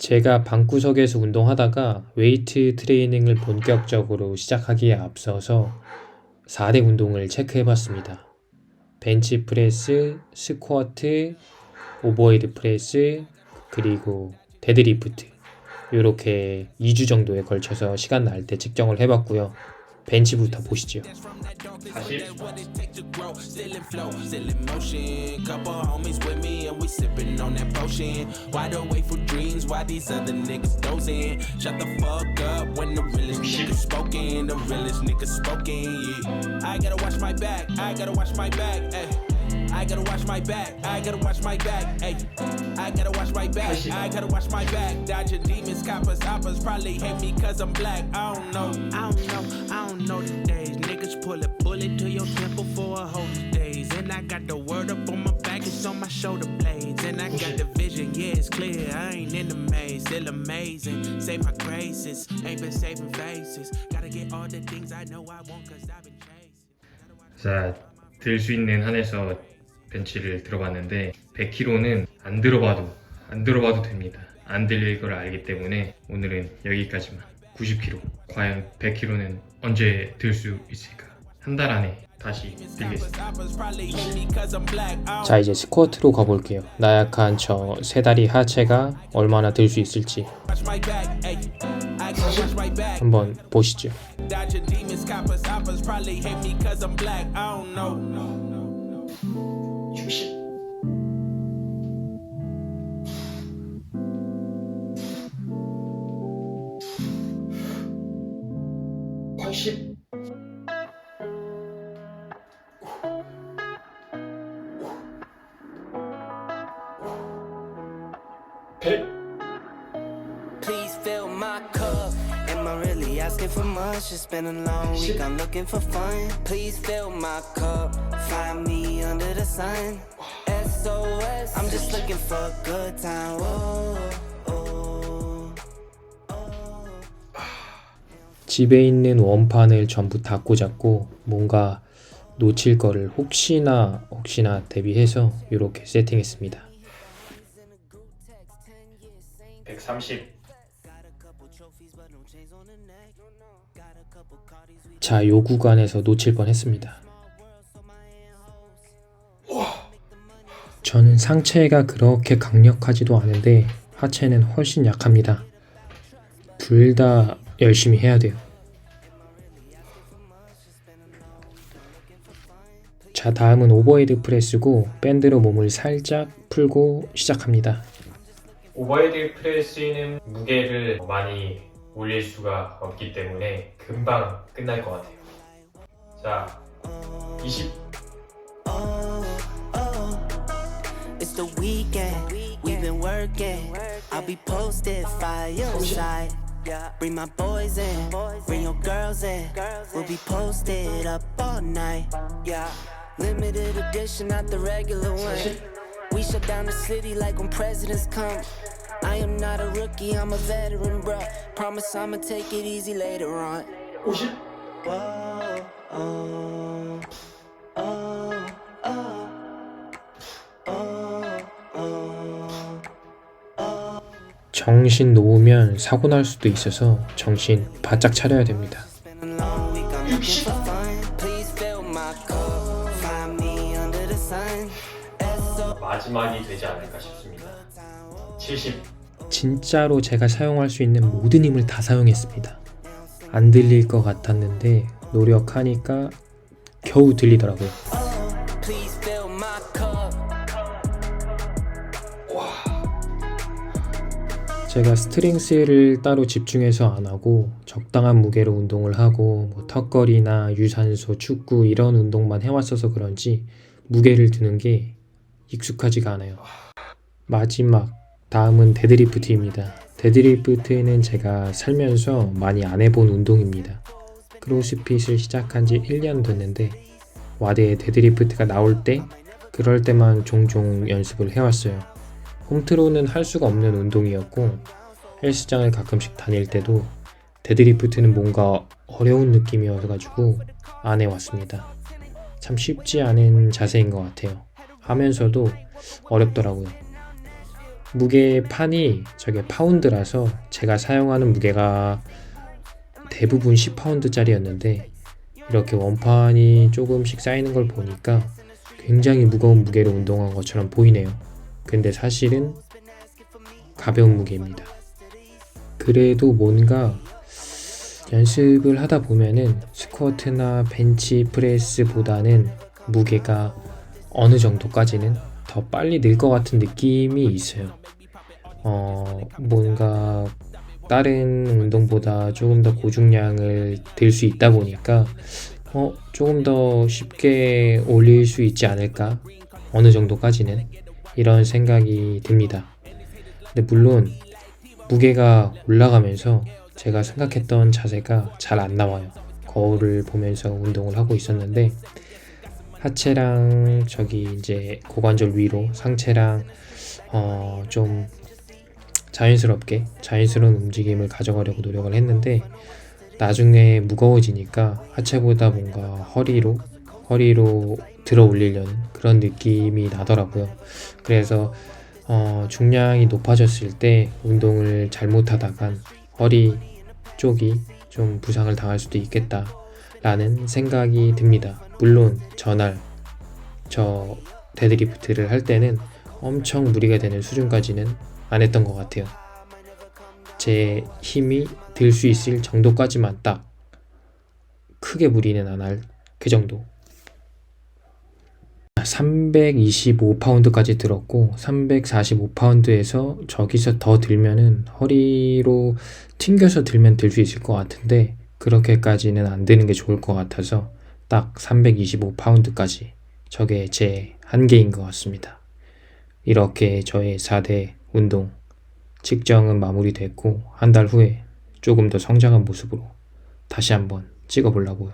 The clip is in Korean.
제가 방구석에서 운동하다가 웨이트 트레이닝을 본격적으로 시작하기에 앞서서 4대 운동을 체크해 봤습니다. 벤치 프레스, 스쿼트, 오버헤드 프레스, 그리고 데드리프트. 이렇게 2주 정도에 걸쳐서 시간 날 때 측정을 해봤고요. 벤치부터 보시죠. 40 sipping on that potion. Wide awake for dreams, why these other niggas dozing? Shut the fuck up when the realest nigga spoken, the realest nigga spoken. Yeah. I gotta watch my back, I gotta watch my back. Ay. I gotta watch my back, I gotta watch my back. Ay. I gotta watch my back, I gotta watch my back. Dodging demons, coppers, hoppers probably hate me cause I'm black. I don't know, I don't know, I don't know the days. Niggas pull a bullet to your temple for a whole days. And I got the word up on my back, it's on my shoulder it's clear. I ain't in the maze, still amazing. Save my graces, ain't been saving faces. Gotta get all the things I know I want cause I've been chasing. 자, 들 수 있는 한에서 벤치를 들어봤는데 100kg는 안 들어봐도 안 들어봐도 됩니다. 안 들릴 걸 알기 때문에 오늘은 여기까지만 90kg 과연 100kg는 언제 들 수 있을까? 한 달 안에 다시 들겠습니다. 자, 이제 스쿼트로 가볼게요. 나약한 저 세 다리 하체가 얼마나 들 수 있을지. 한번 보시죠. Dodging Please fill my cup. Am I really asking for much? It's been a long week. I'm looking for fun. Please fill my cup. Find me under the sun. SOS. I'm just looking for a good time. Whoa, oh. 집에 있는 원판을 전부 다 꽂았고 뭔가 놓칠 거를 혹시나 혹시나 대비해서 이렇게 세팅했습니다. 130 자, 요 구간에서 놓칠 뻔했습니다. 저는 상체가 그렇게 강력하지도 않은데 하체는 훨씬 약합니다. 둘 다 열심히 해야 돼요. 자, 다음은 오버헤드 프레스고 밴드로 몸을 살짝 풀고 시작합니다. 오버헤드 프레스는 무게를 많이 올릴 수가 없기 때문에 금방 끝날 것 같아요. 자, 20 It's the weekend. We've been working. I'll be posted fireside. Bring my boys in, bring your girls in. We'll be posted up all night. Yeah, limited edition, not the regular one. We shut down the city like when presidents come. I am not a rookie, I'm a veteran, bruh. Promise I'ma take it easy later on. 50 Whoa, oh, oh, oh, oh, oh. 정신 놓으면 사고 날 수도 있어서 정신 바짝 차려야 됩니다. Been a long week, I'm looking for fun. Please fill my cup. Find me under the sun. SO 마지막이 되지 않을까 싶습니다. 70 진짜로 제가 사용할 수 있는 모든 힘을 다 사용했습니다. 안 들릴 것 같았는데 노력하니까 겨우 들리더라고요. 제가 스트렝스를 따로 집중해서 안 하고 적당한 무게로 운동을 하고 뭐 턱걸이나 유산소, 축구 이런 운동만 해왔어서 그런지 무게를 드는 게 익숙하지가 않아요. 마지막 다음은 데드리프트입니다. 데드리프트는 제가 살면서 많이 안 해본 운동입니다. 크로스핏을 시작한 지 1년 됐는데 와드에 데드리프트가 나올 때 그럴 때만 종종 연습을 해왔어요. 홈트로는 할 수가 없는 운동이었고 헬스장을 가끔씩 다닐 때도 데드리프트는 뭔가 어려운 느낌이어서 안 해왔습니다. 참 쉽지 않은 자세인 것 같아요. 하면서도 어렵더라고요. 무게판이 저게 파운드라서 제가 사용하는 무게가 대부분 10파운드짜리였는데 이렇게 원판이 조금씩 쌓이는 걸 보니까 굉장히 무거운 무게로 운동한 것처럼 보이네요. 근데 사실은 가벼운 무게입니다. 그래도 뭔가 연습을 하다 보면은 스쿼트나 벤치 프레스보다는 무게가 어느 정도까지는 더 빨리 늘 것 같은 느낌이 있어요. 어, 뭔가 다른 운동보다 조금 더 고중량을 들 수 있다 보니까 어, 조금 더 쉽게 올릴 수 있지 않을까? 어느 정도까지는 이런 생각이 듭니다. 근데 물론 무게가 올라가면서 제가 생각했던 자세가 잘 안 나와요. 거울을 보면서 운동을 하고 있었는데 하체랑 저기 이제 고관절 위로 상체랑 어, 좀 자연스럽게 자연스러운 움직임을 가져가려고 노력을 했는데 나중에 무거워지니까 하체보다 뭔가 허리로 허리로 들어 올리려는 그런 느낌이 나더라고요. 그래서 어, 중량이 높아졌을 때 운동을 잘못하다간 허리 쪽이 좀 부상을 당할 수도 있겠다 라는 생각이 듭니다. 물론 전날 저 데드리프트를 할 때는 엄청 무리가 되는 수준까지는 안 했던 것 같아요. 제 힘이 들 수 있을 정도까지만 딱 크게 무리는 안 할 그 정도. 325파운드까지 들었고 345파운드에서 저기서 더 들면은 허리로 튕겨서 들면 들 수 있을 것 같은데 그렇게까지는 안 되는 게 좋을 것 같아서 딱 325파운드까지 저게 제 한계인 것 같습니다. 이렇게 저의 4대 운동 측정은 마무리됐고 한 달 후에 조금 더 성장한 모습으로 다시 한번 찍어 보려고요.